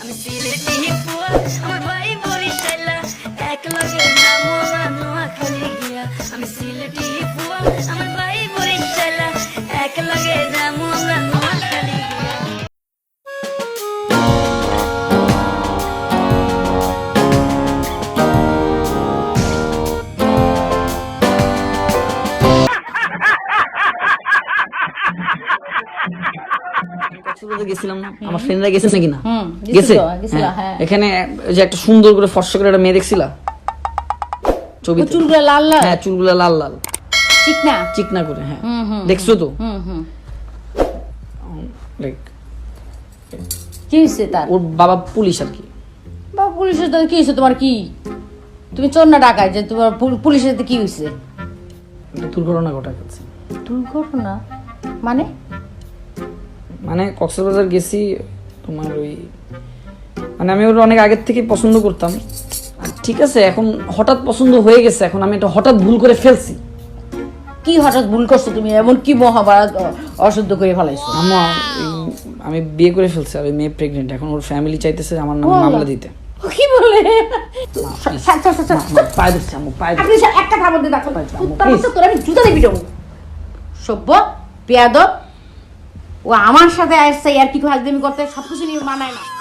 আমি সিলেটি পুয়া আমার ভাই বরিশালা এক লাগে নামো নোয়াখালী গিয়া। আমি সিলেটি পুয়া আমার কক্সবাজার গেছিলাম না। আমার ফ্রেন্ডরা গেছে নাকি না? গেছে? গেছিল। এখানে যে একটা সুন্দর করে ফর্সা করে একটা মেয়ে দেখছিলা? ও চুলগুলো লাল লাল? হ্যাঁ চুলগুলা লাল লাল। ঠিক চিকনা করে হ্যাঁ। হুম, হুম, দেখছ তো? হুম হুম লাইক কি হয়েছে তার? ওর বাবা পুলিশ আর কি। বা পুলিশের সাথে কি হয়েছে তোমার কি? তুমি চোর না ডাকায় যে তোমার পুলিশের কি হয়েছে দুর্ঘটনা ঘটা গেছে দুর্ঘটনা? মানে? মানে কক্সবাজার গেছি তোমার ওই মানে আমি ওর অনেক আগের থেকে পছন্দ করতাম। আর ঠিক আছে এখন হঠাৎ পছন্দ হয়ে গেছে এখন আমি এটা হঠাৎ ভুল করে ফেলছি। কি হঠাৎ ভুল করছ তুমি? এমন কি মহাভারত অশুদ্ধ করে ফেলাইছো? এই আমি বিয়ে করে ফেলছি আর ওই মেয়ে প্রেগনেন্ট এখন ওর ফ্যামিলি চাইতেছে আমার নামে। মামলা দিতে। ও কি বলে? পায়ে দিচ্ছি আম্মু পায়ে একটা খাবার দিয়ে দেখো. তোর আমি জুতা দিয়ে পিটাবো। সভ্য পেয়াদব ও আমার সাথে আসছে আর কি হাজবেমি করতে সব কিছু নিয়ে মানায় না।